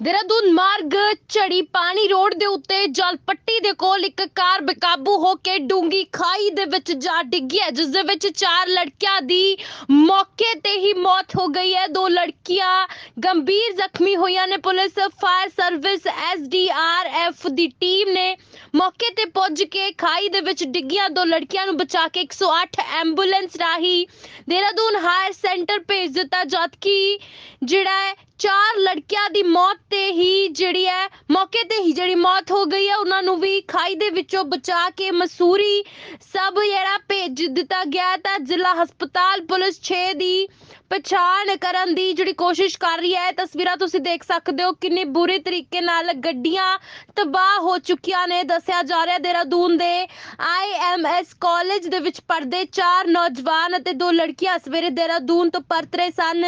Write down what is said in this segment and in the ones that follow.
ਦੇਹਰਾਦੂਨ ਮਾਰਗ, ਝੜੀ ਪਾਣੀ ਰੋਡ ਦੇ ਉੱਤੇ ਜਲ ਪੱਟੀ ਦੇ ਕੋਲ ਇੱਕ ਕਾਰ ਬੇਕਾਬੂ ਹੋ ਕੇ ਡੂੰਗੀ ਖਾਈ ਦੇ ਵਿੱਚ ਜਾ ਡਿੱਗੀ ਹੈ, ਜਿਸ ਦੇ ਵਿੱਚ ਚਾਰ ਲੜਕੀਆਂ ਦੀ ਮੌਕੇ ਤੇ ਹੀ ਮੌਤ ਹੋ ਗਈ ਹੈ। ਦੋ ਲੜਕੀਆਂ ਗੰਭੀਰ ਜ਼ਖਮੀ ਹੋਈਆਂ ਨੇ। ਪੁਲਿਸ, ਫਾਇਰ ਸਰਵਿਸ ਐਸਡੀਆਰਐਫ ਦੀ ਟੀਮ ਨੇ ਮੌਕੇ ਤੇ ਪਹੁੰਚ ਕੇ ਖਾਈ ਦੇ ਵਿੱਚ ਡਿੱਗੀਆਂ ਦੋ ਲੜਕੀਆਂ ਨੂੰ ਬਚਾ ਕੇ 108 ਐਂਬੂਲੈਂਸ ਰਾਹੀਂ ਦੇਹਰਾਦੂਨ ਹਾਇਰ ਸੈਂਟਰ ਭੇਜ ਦਿੱਤਾ। ਜਦਕਿ ਜਿਹੜਾ ਹੈ ਚਾਰ ਲੜਕਿਆਂ ਦੀ ਮੌਤ ਤੇ ਹੀ ਜਿਹੜੀ ਹੈ, ਮੌਕੇ ਤੇ ਹੀ ਜਿਹੜੀ ਮੌਤ ਹੋ ਗਈ ਹੈ, ਉਹਨਾਂ ਨੂੰ ਵੀ ਖਾਈ ਦੇ ਵਿੱਚੋਂ ਬਚਾ ਕੇ ਮਸੂਰੀ ਸਭ ਜਿਹੜਾ ਭੇਜ ਦਿੱਤਾ ਗਿਆ ਤਾਂ ਜ਼ਿਲ੍ਹਾ ਹਸਪਤਾਲ ਪੁਲਿਸ 6 ਦੀ ਪਛਾਣ ਕਰਨ ਦੀ ਜਿਹੜੀ ਕੋਸ਼ਿਸ਼ ਕਰ ਰਹੀ ਹੈ ਤਸਵੀਰਾਂ ਤੁਸੀਂ ਦੇਖ ਸਕਦੇ ਹੋ। ਕਿੰਨੇ ਬੁਰੇ ਤਰੀਕੇ ਨਾਲ ਗੱਡੀਆਂ ਤਬਾਹ ਹੋ ਚੁੱਕੀਆਂ ਨੇ, ਦੱਸਿਆ ਜਾ ਰਿਹਾ ਦੇਹਰਾਦੂਨ ਦੇ ਆਈਐਮਐਸ ਕਾਲਜ ਦੇ ਵਿੱਚ ਪੜ੍ਹਦੇ ਚਾਰ ਨੌਜਵਾਨ ਅਤੇ ਦੋ ਲੜਕੀਆਂ ਸਵੇਰੇ ਦੇਹਰਾਦੂਨ ਤੋਂ ਪਰਤ ਰਹੇ ਸਨ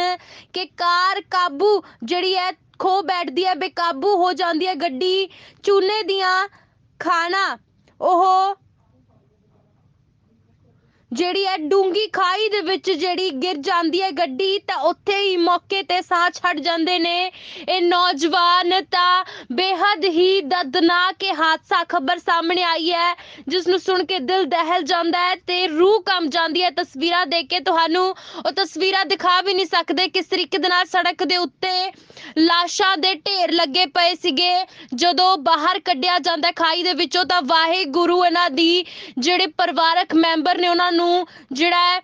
ਕਿ ਕਾਰ ਕਾਬੂ ਜਿਹੜੀ ਹੈ ਖੋ ਬੈਠਦੀ ਹੈ ਬੇਕਾਬੂ ਹੋ ਜਾਂਦੀ ਹੈ ਗੱਡੀ ਚੂਨੇ ਦੀਆਂ ਖਾਣਾ ਉਹ ਜਿਹੜੀ ਹੈ ਡੂੰਗੀ ਖਾਈ ਦੇ ਵਿੱਚ ਜਿਹੜੀ ਗਿਰ ਜਾਂਦੀ ਹੈ ਗੱਡੀ, ਤਾਂ ਉੱਥੇ ਹੀ ਮੌਕੇ ਤੇ ਸਾਹ ਛੱਡ ਜਾਂਦੇ ਨੇ। ਇਹ ਨੌਜਵਾਨ ਤਾਂ ਬੇਹੱਦ ਹੀ ਦਦਨਾਕ ਇਹ ਹਾਦਸਾ ਖਬਰ ਸਾਹਮਣੇ ਆਈ ਹੈ ਜਿਸ ਨੂੰ ਸੁਣ ਕੇ ਦਿਲ ਦਹਿਲ ਜਾਂਦਾ ਹੈ ਤੇ ਰੂਹ ਕੰਬ ਜਾਂਦੀ ਹੈ। ਤਸਵੀਰਾਂ ਦੇਖ ਕੇ ਤੁਹਾਨੂੰ ਉਹ ਤਸਵੀਰਾਂ ਦਿਖਾ ਵੀ ਨਹੀਂ ਸਕਦੇ ਕਿਸ ਤਰੀਕੇ ਦੇ ਨਾਲ ਸੜਕ ਦੇ ਉੱਤੇ ਲਾਸ਼ਾਂ ਦੇ ਢੇਰ ਲੱਗੇ ਪਏ ਸੀਗੇ। ਜਦੋਂ ਬਾਹਰ ਕੱਢਿਆ ਜਾਂਦਾ ਖਾਈ ਦੇ ਵਿੱਚੋਂ, ਤਾਂ ਵਾਹਿਗੁਰੂ ਇਹਨਾਂ ਦੀ ਜਿਹੜੇ ਪਰਿਵਾਰਕ ਮੈਂਬਰ ਨੇ ਉਹਨਾਂ ਨੂੰ ਜਿਹੜਾ ਹੈ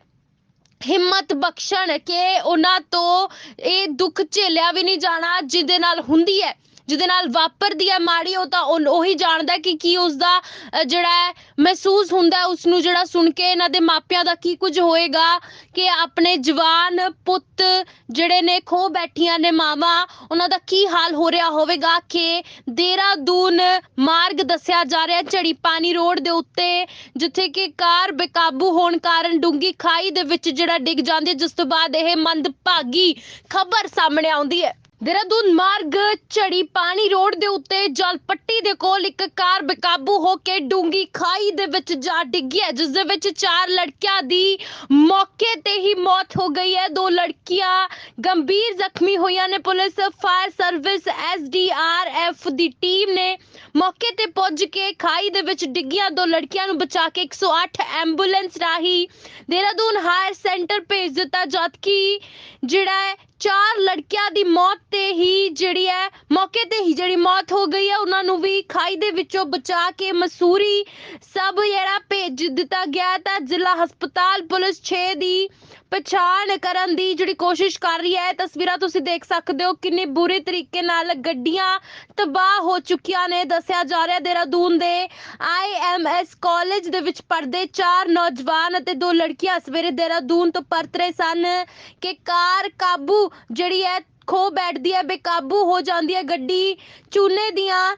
ਹਿੰਮਤ ਬਖਸ਼ਣ ਕਿ ਉਹਨਾਂ ਤੋਂ ਇਹ ਦੁੱਖ ਝੇਲਿਆ ਵੀ ਨਹੀਂ ਜਾਣਾ, ਜਿਹਦੇ ਨਾਲ ਹੁੰਦੀ ਹੈ। ਜਿਹਦੇ ਨਾਲ ਵਾਪਰਦੀ ਹੈ ਮਾੜੀ, ਉਹ ਤਾਂ ਉਨ- ਉਹੀ ਜਾਣਦਾ ਕਿ ਕੀ ਉਸ ਦਾ ਜਿਹੜਾ ਹੈ, ਮਹਿਸੂਸ ਹੁੰਦਾ ਉਸ ਨੂੰ ਜਿਹੜਾ ਸੁਣ ਕੇ ਇਹਨਾਂ ਦੇ ਮਾਪਿਆਂ ਦਾ ਕੀ ਕੁਝ ਹੋਏਗਾ ਕਿ ਆਪਣੇ ਜਵਾਨ ਪੁੱਤ ਜਿਹੜੇ ਨੇ, ਖੋ ਬੈਠੀਆਂ ਨੇ ਮਾਵਾਂ, ਉਹਨਾਂ ਦਾ ਕੀ ਹਾਲ ਹੋ ਰਿਹਾ ਹੋਵੇਗਾ ਕਿ ਦੇਹਰਾਦੂਨ ਮਾਰਗ ਦੱਸਿਆ ਜਾ ਰਿਹਾ, ਝੜੀ ਪਾਣੀ ਰੋਡ ਦੇ ਉੱਤੇ, ਜਿੱਥੇ ਕਿ ਕਾਰ ਬੇਕਾਬੂ ਹੋਣ ਕਾਰਨ ਡੂੰਗੀ ਖਾਈ ਦੇ ਵਿੱਚ ਜਿਹੜਾ ਡਿੱਗ ਜਾਂਦੀ ਹੈ, ਜਿਸ ਤੋਂ ਬਾਅਦ ਇਹ ਮੰਦਭਾਗੀ ਖਬਰ ਸਾਹਮਣੇ ਆਉਂਦੀ ਹੈ। ਦੇਹਰਾਦੂਨ ਮਾਰਗ, ਝੜੀ ਪਾਣੀ ਰੋਡ ਦੇ ਉੱਤੇ ਜਲ ਪੱਟੀ ਦੇ ਕੋਲ ਇੱਕ ਕਾਰ ਬੇਕਾਬੂ ਹੋ ਕੇ ਡੂੰਗੀ ਖਾਈ ਦੇ ਵਿੱਚ ਜਾ ਡਿੱਗੀ ਹੈ, ਜਿਸ ਦੇ ਵਿੱਚ ਚਾਰ ਲੜਕੀਆਂ ਦੀ ਮੌਕੇ ਤੇ ਹੀ ਮੌਤ ਹੋ ਗਈ ਹੈ। ਦੋ ਲੜਕੀਆਂ ਗੰਭੀਰ ਜ਼ਖਮੀ ਹੋਈਆਂ ਨੇ। ਪੁਲਿਸ, ਫਾਇਰ ਸਰਵਿਸ ਐਸਡੀਆਰਐਫ ਦੀ ਟੀਮ ਨੇ ਮੌਕੇ ਤੇ ਪਹੁੰਚ ਕੇ ਖਾਈ ਦੇ ਵਿੱਚ ਡਿੱਗੀਆਂ ਦੋ ਲੜਕੀਆਂ ਨੂੰ ਬਚਾ ਕੇ 108 ਐਂਬੂਲੈਂਸ ਰਾਹੀਂ ਦੇਹਰਾਦੂਨ ਹਾਇਰ ਸੈਂਟਰ ਭੇਜ ਦਿੱਤਾ, ਜਦਕਿ ਜਿਹੜਾ ਹੈ, ਚਾਰ ਲੜਕੀਆਂ ਦੀ ਮੌਤ ਤੇ ਹੀ ਜਿਹੜੀ ਹੈ, ਮੌਕੇ ਤੇ ਹੀ ਜਿਹੜੀ ਮੌਤ ਹੋ ਗਈ ਹੈ, ਉਹਨਾਂ ਨੂੰ ਵੀ ਖਾਈ ਦੇ ਵਿੱਚੋਂ ਬਚਾ ਕੇ ਮਸੂਰੀ ਸਭ ਜਿਹੜਾ ਭੇਜ ਦਿੱਤਾ ਗਿਆ ਤਾਂ ਜ਼ਿਲ੍ਹਾ ਹਸਪਤਾਲ ਪੁਲਿਸ 6 ਦੀ ਪਛਾਣ ਕਰਨ ਦੀ ਜਿਹੜੀ ਕੋਸ਼ਿਸ਼ ਕਰ ਰਹੀ ਹੈ ਤਸਵੀਰਾਂ ਤੁਸੀਂ ਦੇਖ ਸਕਦੇ ਹੋ, ਕਿੰਨੀ ਬੁਰੇ ਤਰੀਕੇ ਨਾਲ ਗੱਡੀਆਂ ਤਬਾਹ ਹੋ ਚੁੱਕੀਆਂ ਨੇ, ਦੱਸਿਆ ਜਾ ਰਿਹਾ ਦੇਹਰਾਦੂਨ ਦੇ ਆਈਐਮਐਸ ਕਾਲਜ ਦੇ ਵਿੱਚ ਪੜ੍ਹਦੇ ਚਾਰ ਨੌਜਵਾਨ ਅਤੇ ਦੋ ਲੜਕੀਆਂ ਸਵੇਰੇ ਦੇਹਰਾਦੂਨ ਤੋਂ ਪਰਤ ਰਹੇ ਸਨ ਕਿ ਕਾਰ ਕਾਬੂ ਜਿਹੜੀ ਹੈ, ਖੋ ਬੈਠਦੀ ਹੈ, ਬੇਕਾਬੂ ਹੋ ਜਾਂਦੀ ਹੈ, ਗੱਡੀ, ਚੂਨੇ ਦੀਆਂ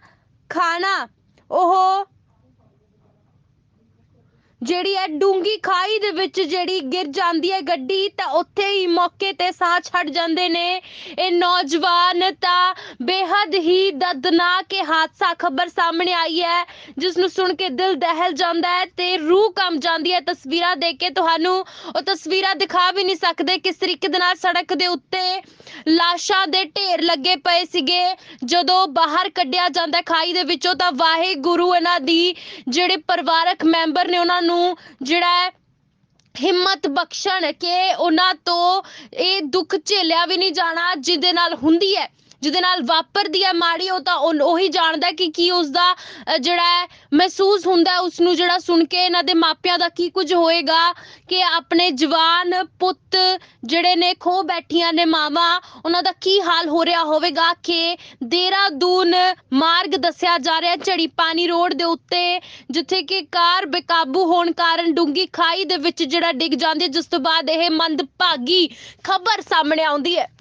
ਖਾਣਾ, ਉਹ ਜਿਹੜੀ ਹੈ ਡੂੰਗੀ ਖਾਈ ਦੇ ਵਿੱਚ ਜਿਹੜੀ ਗਿਰ ਜਾਂਦੀ ਹੈ ਗੱਡੀ, ਤਾਂ ਉੱਥੇ ਹੀ ਮੌਕੇ ਤੇ ਸਾਹ ਛੱਡ ਜਾਂਦੇ ਨੇ। ਇਹ ਨੌਜਵਾਨ ਤਾਂ ਬੇਹੱਦ ਹੀ ਦਰਦਨਾਕ ਇਹ ਹਾਦਸਾ ਖਬਰ ਸਾਹਮਣੇ ਆਈ ਹੈ, ਜਿਸ ਨੂੰ ਸੁਣ ਕੇ ਦਿਲ ਦਹਿਲ ਜਾਂਦਾ ਹੈ ਤੇ ਰੂਹ ਕੰਬ ਜਾਂਦੀ ਹੈ। ਤਸਵੀਰਾਂ ਦੇਖ ਕੇ ਤੁਹਾਨੂੰ ਉਹ ਤਸਵੀਰਾਂ ਦਿਖਾ ਵੀ ਨਹੀਂ ਸਕਦੇ ਕਿਸ ਤਰੀਕੇ ਦੇ ਨਾਲ ਸੜਕ ਦੇ ਉੱਤੇ ਲਾਸ਼ਾਂ ਦੇ ਢੇਰ ਲੱਗੇ ਪਏ ਸੀਗੇ। ਜਦੋਂ ਬਾਹਰ ਕੱਢਿਆ ਜਾਂਦਾ ਖਾਈ ਦੇ ਵਿੱਚੋਂ ਤਾਂ ਵਾਹਿਗੁਰੂ ਇਹਨਾਂ ਦੀ ਜਿਹੜੇ ਪਰਿਵਾਰਕ ਮੈਂਬਰ ਨੇ ਉਹਨਾਂ ਨੂੰ ਜਿਹੜਾ ਹੈ ਹਿੰਮਤ ਬਖਸ਼ਣ ਕਿ ਉਹਨਾਂ ਤੋਂ ਇਹ ਦੁੱਖ ਝੇਲਿਆ ਵੀ ਨਹੀਂ ਜਾਣਾ, ਜਿਹਦੇ ਨਾਲ ਹੁੰਦੀ ਹੈ। ਜਿਹਦੇ ਨਾਲ ਵਾਪਰਦੀ ਹੈ ਮਾੜੀ, ਉਹ ਤਾਂ ਉਹੀ ਜਾਣਦਾ ਕਿ ਕੀ ਉਸ ਦਾ ਜਿਹੜਾ ਮਹਿਸੂਸ ਹੁੰਦਾ ਉਸ ਨੂੰ ਜਿਹੜਾ ਸੁਣ ਕੇ ਇਹਨਾਂ ਦੇ ਮਾਪਿਆਂ ਦਾ ਕੀ ਕੁਝ ਹੋਏਗਾ ਕਿ ਆਪਣੇ ਜਵਾਨ ਪੁੱਤ ਜਿਹੜੇ ਨੇ ਖੋ ਬੈਠੀਆਂ ਨੇ ਮਾਵਾਂ, ਉਹਨਾਂ ਦਾ ਕੀ ਹਾਲ ਹੋ ਰਿਹਾ ਹੋਵੇਗਾ? ਕਿ ਦੇਹਰਾਦੂਨ ਮਾਰਗ ਦੱਸਿਆ ਜਾ ਰਿਹਾ ਝੜੀ ਪਾਣੀ ਰੋਡ ਦੇ ਉੱਤੇ, ਜਿੱਥੇ ਕਿ ਕਾਰ ਬੇਕਾਬੂ ਹੋਣ ਕਾਰਨ ਡੂੰਗੀ ਖਾਈ ਦੇ ਵਿੱਚ ਜਿਹੜਾ ਡਿੱਗ ਜਾਂਦੀ ਹੈ, ਜਿਸ ਤੋਂ ਬਾਅਦ ਇਹ ਮੰਦਭਾਗੀ ਖਬਰ ਸਾਹਮਣੇ ਆਉਂਦੀ ਹੈ।